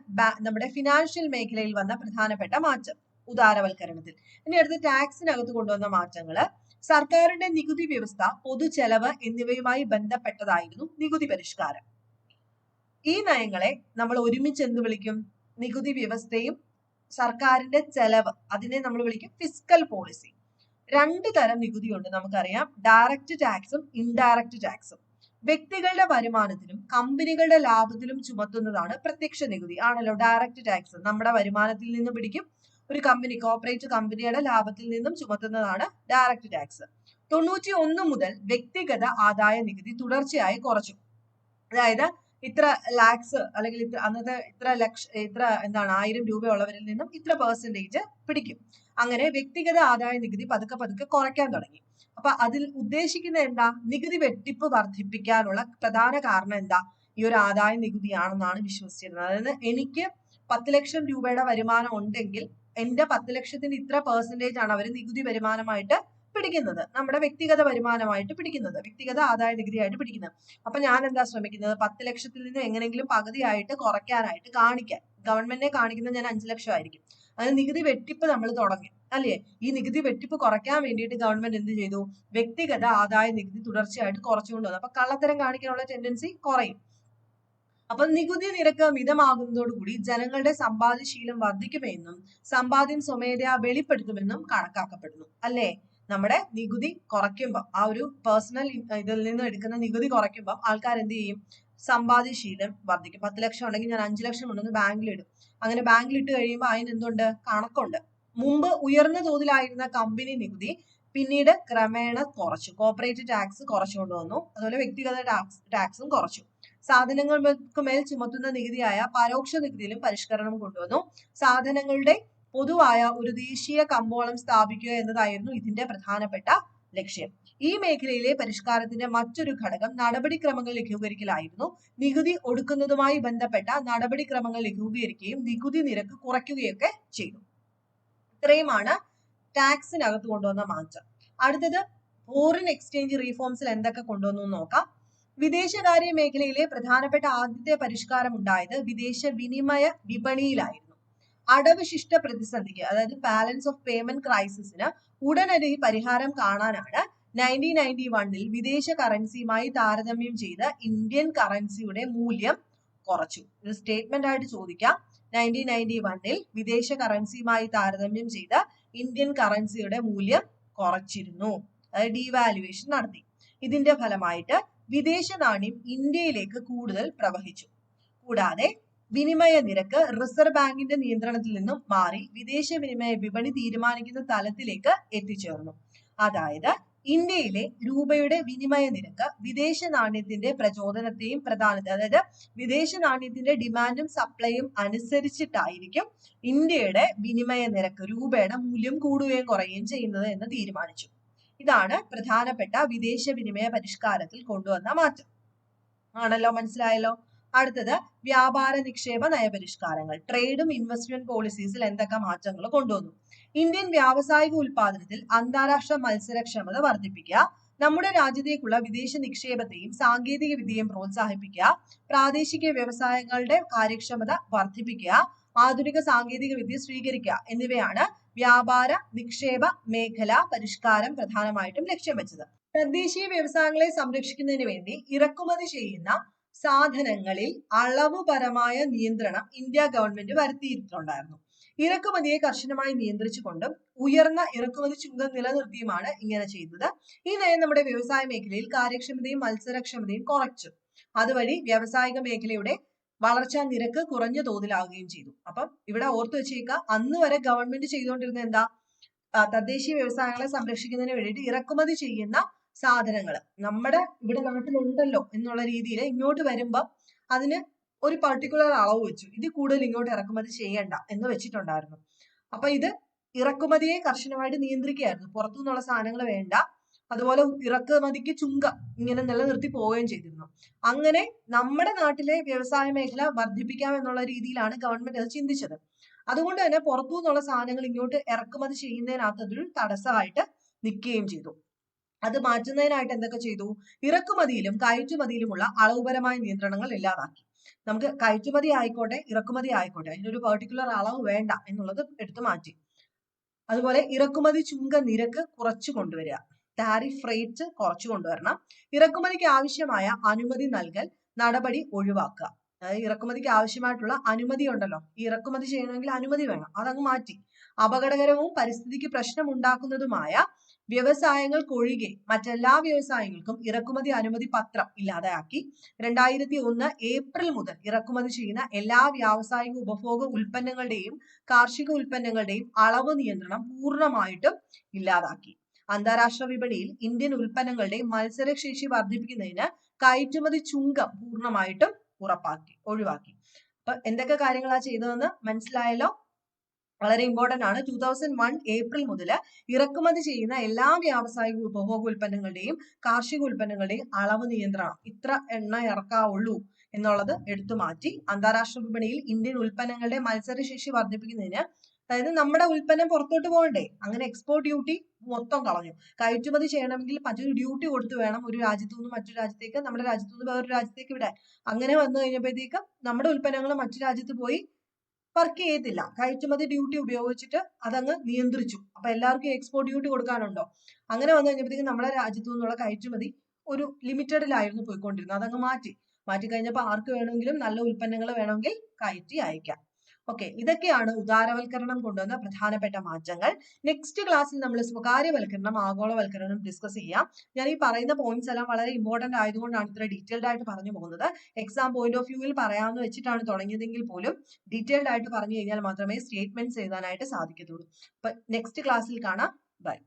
നമ്മുടെ ഫിനാൻഷ്യൽ മേഖലയിൽ വന്ന പ്രധാനപ്പെട്ട മാറ്റം ഉദാരവൽക്കരണത്തിൽ. ഇനി അടുത്ത് ടാക്സിനകത്ത് കൊണ്ടുവന്ന മാറ്റങ്ങൾ സർക്കാരിന്റെ നികുതി വ്യവസ്ഥ പൊതുചെലവ് എന്നിവയുമായി ബന്ധപ്പെട്ടതായിരുന്നു നികുതി പരിഷ്കാരം. ഈ നയങ്ങളെ നമ്മൾ ഒരുമിച്ച് എന്ത് വിളിക്കും? നികുതി വ്യവസ്ഥയും സർക്കാരിന്റെ ചെലവ് അതിനെ നമ്മൾ വിളിക്കും ഫിസ്ക്കൽ പോളിസി രണ്ട് തരം നികുതിയുണ്ട് നമുക്കറിയാം. ഡയറക്റ്റ് ടാക്സും ഇൻഡയറക്റ്റ് ടാക്സും വ്യക്തികളുടെ വരുമാനത്തിലും കമ്പനികളുടെ ലാഭത്തിലും ചുമത്തുന്നതാണ് പ്രത്യക്ഷ നികുതി. ആണല്ലോ ഡയറക്റ്റ് ടാക്സ് നമ്മുടെ വരുമാനത്തിൽ നിന്ന് പിടിക്കും. ഒരു കമ്പനി കോർപ്പറേറ്റ് കമ്പനിയുടെ ലാഭത്തിൽ നിന്നും ചുമത്തുന്നതാണ് ഡയറക്റ്റ് ടാക്സ് തൊണ്ണൂറ്റി ഒന്ന് മുതൽ വ്യക്തിഗത ആദായ നികുതി തുടർച്ചയായി കുറച്ചു. അതായത് ഇത്ര ലാക്സ് അല്ലെങ്കിൽ ഇത്ര അന്നത്തെ ഇത്ര ലക്ഷ ഇത്ര എന്താണ് ആയിരം രൂപയുള്ളവരിൽ നിന്നും ഇത്ര പെർസെന്റേജ് പിടിക്കും. അങ്ങനെ വ്യക്തിഗത ആദായ നികുതി പതുക്കെ പതുക്കെ കുറയ്ക്കാൻ തുടങ്ങി. അപ്പൊ അതിൽ ഉദ്ദേശിക്കുന്ന എന്താ? നികുതി വെട്ടിപ്പ് വർദ്ധിപ്പിക്കാനുള്ള പ്രധാന കാരണം എന്താ? ഈ ഒരു ആദായ നികുതിയാണെന്നാണ് വിശ്വസിച്ചിരുന്നത്. അതായത് എനിക്ക് പത്ത് ലക്ഷം രൂപയുടെ വരുമാനം ഉണ്ടെങ്കിൽ എന്റെ പത്ത് ലക്ഷത്തിന് ഇത്ര പെർസെന്റേജ് ആണ് അവർ നികുതി വരുമാനമായിട്ട് പിടിക്കുന്നത്. നമ്മുടെ വ്യക്തിഗത വരുമാനമായിട്ട് പിടിക്കുന്നത്. വ്യക്തിഗത ആദായ നികുതി ആയിട്ട് പിടിക്കുന്നത്. അപ്പൊ ഞാൻ എന്താ ശ്രമിക്കുന്നത്? പത്ത് ലക്ഷത്തിൽ നിന്ന് എങ്ങനെയെങ്കിലും പകുതിയായിട്ട് കുറയ്ക്കാനായിട്ട് കാണിക്കാൻ. ഗവൺമെന്റിനെ കാണിക്കുന്നത് ഞാൻ അഞ്ചു ലക്ഷം ആയിരിക്കും അങ്ങനെ നികുതി വെട്ടിപ്പ് നമ്മൾ തുടങ്ങി. അല്ലേ? ഈ നികുതി വെട്ടിപ്പ് കുറയ്ക്കാൻ വേണ്ടിയിട്ട് ഗവൺമെന്റ് എന്ത് ചെയ്തു? വ്യക്തിഗത ആദായ നികുതി തുടർച്ചയായിട്ട് കുറച്ചുകൊണ്ട് വന്നു അപ്പൊ കള്ളത്തരം കാണിക്കാനുള്ള ടെൻഡൻസി കുറയും. അപ്പൊ നികുതി നിരക്ക് മിതമാകുന്നതോടുകൂടി ജനങ്ങളുടെ സമ്പാദ്യശീലം വർദ്ധിക്കുമെന്നും സമ്പാദ്യം സ്വമേധയാ വെളിപ്പെടുത്തുമെന്നും കണക്കാക്കപ്പെടുന്നു. അല്ലേ? നമ്മുടെ നികുതി കുറയ്ക്കുമ്പോൾ ആ ഒരു പേഴ്സണൽ ഇതിൽ നിന്ന് എടുക്കുന്ന നികുതി കുറയ്ക്കുമ്പോൾ ആൾക്കാർ എന്ത് ചെയ്യും? സമ്പാദ്യശീലം വർദ്ധിക്കും. പത്ത് ലക്ഷം ഉണ്ടെങ്കിൽ ഞാൻ അഞ്ചു ലക്ഷം ഉണ്ടെന്ന് ബാങ്കിൽ ഇടും. അങ്ങനെ ബാങ്കിൽ ഇട്ട് കഴിയുമ്പോൾ അതിന് എന്തുണ്ട്? കണക്കുണ്ട്. മുമ്പ് ഉയർന്ന തോതിലായിരുന്ന കമ്പനി നികുതി പിന്നീട് ക്രമേണ കുറച്ചു. കോർപ്പറേറ്റ് ടാക്സ് കുറച്ചു കൊണ്ടുവന്നു അതുപോലെ വ്യക്തിഗത ടാക്സ് ടാക്സും കുറച്ചു. സാധനങ്ങൾക്ക് മേൽ ചുമത്തുന്ന നികുതിയായ പരോക്ഷ നികുതിയിലും പരിഷ്കരണം കൊണ്ടുവന്നു. സാധനങ്ങളുടെ പൊതുവായ ഒരു ദേശീയ കമ്പോളം സ്ഥാപിക്കുക എന്നതായിരുന്നു ഇതിന്റെ പ്രധാനപ്പെട്ട ലക്ഷ്യം. ഈ മേഖലയിലെ പരിഷ്കാരത്തിന്റെ മറ്റൊരു ഘടകം നടപടിക്രമങ്ങൾ ലഘൂകരിക്കലായിരുന്നു. നികുതി ഒടുക്കുന്നതുമായി ബന്ധപ്പെട്ട നടപടിക്രമങ്ങൾ ലഘൂകരിക്കുകയും നികുതി നിരക്ക് കുറയ്ക്കുകയൊക്കെ ചെയ്തു. ഇത്രയുമാണ് ടാക്സിനകത്ത് കൊണ്ടുവന്ന മാറ്റം. അടുത്തത് ഫോറിൻ എക്സ്ചേഞ്ച് റീഫോംസിൽ എന്തൊക്കെ കൊണ്ടുവന്നു നോക്കാം. വിദേശകാര്യ മേഖലയിലെ പ്രധാനപ്പെട്ട ആദ്യത്തെ പരിഷ്കാരം ഉണ്ടായത് വിദേശ വിനിമയ വിപണിയിലായിരുന്നു. അടവുശിഷ്ട പ്രതിസന്ധിക്ക് അതായത് ബാലൻസ് ഓഫ് പേയ്മെന്റ് ക്രൈസിസിന് ഉടനടി പരിഹാരം കാണാനാണ് നയന്റീൻ നയന്റി വണ്ണിൽ വിദേശ കറൻസിയുമായി താരതമ്യം ചെയ്ത ഇന്ത്യൻ കറൻസിയുടെ മൂല്യം കുറച്ചു. ഇത് സ്റ്റേറ്റ്മെന്റ് ആയിട്ട് ചോദിക്കാം. നയന്റീൻ നയന്റി വണ്ണിൽ വിദേശ കറൻസിയുമായി താരതമ്യം ചെയ്ത ഇന്ത്യൻ കറൻസിയുടെ മൂല്യം കുറച്ചിരുന്നു. അതായത് ഡീവാലുവേഷൻ നടത്തി. ഇതിന്റെ ഫലമായിട്ട് വിദേശ നാണ്യം ഇന്ത്യയിലേക്ക് കൂടുതൽ പ്രവഹിച്ചു. കൂടാതെ വിനിമയ നിരക്ക് റിസർവ് ബാങ്കിന്റെ നിയന്ത്രണത്തിൽ നിന്നും മാറി വിദേശ വിനിമയ വിപണി തീരുമാനിക്കുന്ന തലത്തിലേക്ക് എത്തിച്ചേർന്നു. അതായത് ഇന്ത്യയിലെ രൂപയുടെ വിനിമയ നിരക്ക് വിദേശ നാണ്യത്തിന്റെ പ്രചോദനത്തെയും പ്രധാന അതായത് വിദേശ നാണ്യത്തിന്റെ ഡിമാൻഡും സപ്ലൈയും അനുസരിച്ചിട്ടായിരിക്കും ഇന്ത്യയുടെ വിനിമയ നിരക്ക് രൂപയുടെ മൂല്യം കൂടുകയും കുറയുകയും ചെയ്യുന്നത് എന്ന് തീരുമാനിച്ചു. ഇതാണ് പ്രധാനപ്പെട്ട വിദേശ വിനിമയ പരിഷ്കാരത്തിൽ കൊണ്ടുവന്ന മാറ്റം. ആണല്ലോ? മനസ്സിലായല്ലോ? അടുത്തത് വ്യാപാര നിക്ഷേപ നയപരിഷ്കാരങ്ങൾ. ട്രേഡും ഇൻവെസ്റ്റ്മെന്റ് പോളിസീസിൽ എന്തൊക്കെ മാറ്റങ്ങൾ കൊണ്ടുവന്നു? ഇന്ത്യൻ വ്യാവസായിക ഉൽപാദനത്തിൽ അന്താരാഷ്ട്ര മത്സരക്ഷമത വർദ്ധിപ്പിക്കുക നമ്മുടെ രാജ്യത്തേക്കുള്ള വിദേശ നിക്ഷേപത്തെയും സാങ്കേതിക വിദ്യയും പ്രോത്സാഹിപ്പിക്കുക പ്രാദേശിക വ്യവസായങ്ങളുടെ കാര്യക്ഷമത വർദ്ധിപ്പിക്കുക ആധുനിക സാങ്കേതിക വിദ്യ സ്വീകരിക്കുക എന്നിവയാണ് വ്യാപാര നിക്ഷേപ മേഖല പരിഷ്കാരം പ്രധാനമായിട്ടും ലക്ഷ്യം വെച്ചത്. തദ്ദേശീയ വ്യവസായങ്ങളെ സംരക്ഷിക്കുന്നതിന് വേണ്ടി ഇറക്കുമതി ചെയ്യുന്ന സാധനങ്ങളിൽ അളവുപരമായ നിയന്ത്രണം ഇന്ത്യ ഗവൺമെന്റ് വരുത്തിയിട്ടുണ്ടായിരുന്നു. ഇറക്കുമതിയെ കർശനമായി നിയന്ത്രിച്ചുകൊണ്ടും ഉയർന്ന ഇറക്കുമതി ചുങ്കം നിലനിർത്തിയുമാണ് ഇങ്ങനെ ചെയ്തത്. ഈ നയം നമ്മുടെ വ്യവസായ മേഖലയിൽ കാര്യക്ഷമതയും മത്സരക്ഷമതയും കുറച്ചു. അതുവഴി വ്യാവസായിക മേഖലയുടെ വളർച്ചാ നിരക്ക് കുറഞ്ഞ തോതിലാവുകയും ചെയ്തു. അപ്പം ഇവിടെ ഓർത്തു വെച്ചേക്കുക അന്ന് വരെ ഗവൺമെന്റ് ചെയ്തുകൊണ്ടിരുന്ന എന്താ? തദ്ദേശീയ വ്യവസായങ്ങളെ സംരക്ഷിക്കുന്നതിന് വേണ്ടിയിട്ട് ഇറക്കുമതി ചെയ്യുന്ന സാധനങ്ങൾ നമ്മുടെ ഇവിടെ നാട്ടിലുണ്ടല്ലോ എന്നുള്ള രീതിയിൽ ഇങ്ങോട്ട് വരുമ്പോൾ അതിന് ഒരു പർട്ടിക്കുലർ അളവ് വെച്ചു. ഇത് കൂടുതൽ ഇങ്ങോട്ട് ഇറക്കുമതി ചെയ്യണ്ട എന്ന് വെച്ചിട്ടുണ്ടായിരുന്നു. അപ്പൊ ഇത് ഇറക്കുമതിയെ കർശനമായിട്ട് നിയന്ത്രിക്കുകയായിരുന്നു. പുറത്തു നിന്നുള്ള സാധനങ്ങൾ വേണ്ട. അതുപോലെ ഇറക്കുമതിക്ക് ചുങ്ക ഇങ്ങനെ നിലനിർത്തി പോവുകയും ചെയ്തിരുന്നു. അങ്ങനെ നമ്മുടെ നാട്ടിലെ വ്യവസായ മേഖല വർദ്ധിപ്പിക്കാം എന്നുള്ള രീതിയിലാണ് ഗവൺമെന്റ് അത് ചിന്തിച്ചത്. അതുകൊണ്ട് തന്നെ പുറത്തു നിന്നുള്ള സാധനങ്ങൾ ഇങ്ങോട്ട് ഇറക്കുമതി ചെയ്യുന്നതിനകത്ത് അതൊരു തടസ്സമായിട്ട് നിൽക്കുകയും ചെയ്തു. അത് മാറ്റുന്നതിനായിട്ട് എന്തൊക്കെ ചെയ്തു? ഇറക്കുമതിയിലും കയറ്റുമതിയിലുമുള്ള അളവുപരമായ നിയന്ത്രണങ്ങൾ ഇല്ലാതാക്കി. നമുക്ക് കയറ്റുമതി ആയിക്കോട്ടെ ഇറക്കുമതി ആയിക്കോട്ടെ അതിനൊരു പെർട്ടിക്കുലർ അളവ് വേണ്ട എന്നുള്ളത് എടുത്തു മാറ്റി. അതുപോലെ ഇറക്കുമതി ചുങ്ക നിരക്ക് കുറച്ചു കൊണ്ടുവരിക. ടാരിഫ് റേറ്റ് കുറച്ചു കൊണ്ടുവരണം. ഇറക്കുമതിക്ക് ആവശ്യമായ അനുമതി നൽകൽ നടപടി ഒഴിവാക്കുക. അതായത് ഇറക്കുമതിക്ക് ആവശ്യമായിട്ടുള്ള അനുമതി ഉണ്ടല്ലോ. ഈ ഇറക്കുമതി ചെയ്യണമെങ്കിൽ അനുമതി വേണം. അതങ്ങ് മാറ്റി. അപകടകരവും പരിസ്ഥിതിക്ക് പ്രശ്നം ഉണ്ടാക്കുന്നതുമായ വ്യവസായങ്ങൾക്കൊഴികെ മറ്റെല്ലാ വ്യവസായങ്ങൾക്കും ഇറക്കുമതി അനുമതി പത്രം ഇല്ലാതെയാക്കി. രണ്ടായിരത്തി ഒന്ന് ഏപ്രിൽ മുതൽ ഇറക്കുമതി ചെയ്യുന്ന എല്ലാ വ്യാവസായിക ഉപഭോഗ ഉൽപ്പന്നങ്ങളുടെയും കാർഷിക ഉൽപ്പന്നങ്ങളുടെയും അളവ് നിയന്ത്രണം പൂർണമായിട്ടും ഇല്ലാതാക്കി. അന്താരാഷ്ട്ര വിപണിയിൽ ഇന്ത്യൻ ഉൽപ്പന്നങ്ങളുടെ മത്സരശേഷി വർദ്ധിപ്പിക്കുന്നതിന് കയറ്റുമതി ചുങ്കം പൂർണമായിട്ടും ഉറപ്പാക്കി ഒഴിവാക്കി. അപ്പൊ എന്തൊക്കെ കാര്യങ്ങളാ ചെയ്തതെന്ന് മനസ്സിലായല്ലോ? വളരെ ഇമ്പോർട്ടന്റ് ആണ്. ടൂ തൗസൻഡ് വൺ ഏപ്രിൽ മുതൽ ഇറക്കുമതി ചെയ്യുന്ന എല്ലാ വ്യാവസായിക ഉപഭോഗ ഉൽപ്പന്നങ്ങളുടെയും കാർഷിക ഉൽപ്പന്നങ്ങളുടെയും അളവ് നിയന്ത്രണം ഇത്ര എണ്ണ ഇറക്കാവുള്ളൂ എന്നുള്ളത് എടുത്തു മാറ്റി. അന്താരാഷ്ട്ര വിപണിയിൽ ഇന്ത്യൻ ഉൽപ്പന്നങ്ങളുടെ മത്സരശേഷി വർദ്ധിപ്പിക്കുന്നതിന് അതായത് നമ്മുടെ ഉൽപ്പന്നം പുറത്തോട്ട് പോകണ്ടേ? അങ്ങനെ എക്സ്പോർട്ട് ഡ്യൂട്ടി മൊത്തം കളഞ്ഞു. കയറ്റുമതി ചെയ്യണമെങ്കിൽ മറ്റൊരു ഡ്യൂട്ടി കൊടുത്തു വേണം ഒരു രാജ്യത്തു നിന്ന് മറ്റൊരു രാജ്യത്തേക്ക് നമ്മുടെ രാജ്യത്തു നിന്ന് വേറൊരു രാജ്യത്തേക്ക് വിടാൻ. അങ്ങനെ വന്നു കഴിഞ്ഞപ്പോഴത്തേക്ക് നമ്മുടെ ഉൽപ്പന്നങ്ങൾ മറ്റു രാജ്യത്ത് പോയി വർക്ക് ചെയ്തില്ല. കയറ്റുമതി ഡ്യൂട്ടി ഉപയോഗിച്ചിട്ട് അതങ്ങ് നിയന്ത്രിച്ചു. അപ്പൊ എല്ലാവർക്കും എക്സ്പോർട്ട് ഡ്യൂട്ടി കൊടുക്കാനുണ്ടോ? അങ്ങനെ വന്നു കഴിഞ്ഞപ്പോഴത്തേക്കും നമ്മുടെ രാജ്യത്തു നിന്നുള്ള കയറ്റുമതി ഒരു ലിമിറ്റഡിലായിരുന്നു പോയിക്കൊണ്ടിരുന്നത്. അതങ്ങ് മാറ്റി. മാറ്റി കഴിഞ്ഞപ്പോൾ ആർക്ക് വേണമെങ്കിലും നല്ല ഉൽപ്പന്നങ്ങൾ വേണമെങ്കിൽ കയറ്റി അയക്കാം. ഓക്കെ ഇതൊക്കെയാണ് ഉദാരവൽക്കരണം കൊണ്ടുവന്ന പ്രധാനപ്പെട്ട മാറ്റങ്ങൾ. നെക്സ്റ്റ് ക്ലാസ്സിൽ നമ്മൾ സ്വകാര്യവൽക്കരണം ആഗോളവൽക്കരണം ഡിസ്കസ് ചെയ്യാം. ഞാൻ ഈ പറയുന്ന പോയിന്റ്സ് എല്ലാം വളരെ ഇമ്പോർട്ടന്റ് ആയതുകൊണ്ടാണ് ഇത്ര ഡീറ്റെയിൽഡ് ആയിട്ട് പറഞ്ഞു പോകുന്നത്. എക്സാം പോയിന്റ് ഓഫ് വ്യൂവിൽ പറയാമെന്ന് വെച്ചിട്ടാണ് തുടങ്ങിയതെങ്കിൽ പോലും ഡീറ്റെയിൽഡ് ആയിട്ട് പറഞ്ഞു കഴിഞ്ഞാൽ മാത്രമേ സ്റ്റേറ്റ്മെന്റ്സ് എഴുതാനായിട്ട് സാധിക്കത്തുള്ളൂ. അപ്പൊ നെക്സ്റ്റ് ക്ലാസ്സിൽ കാണാം. ബൈ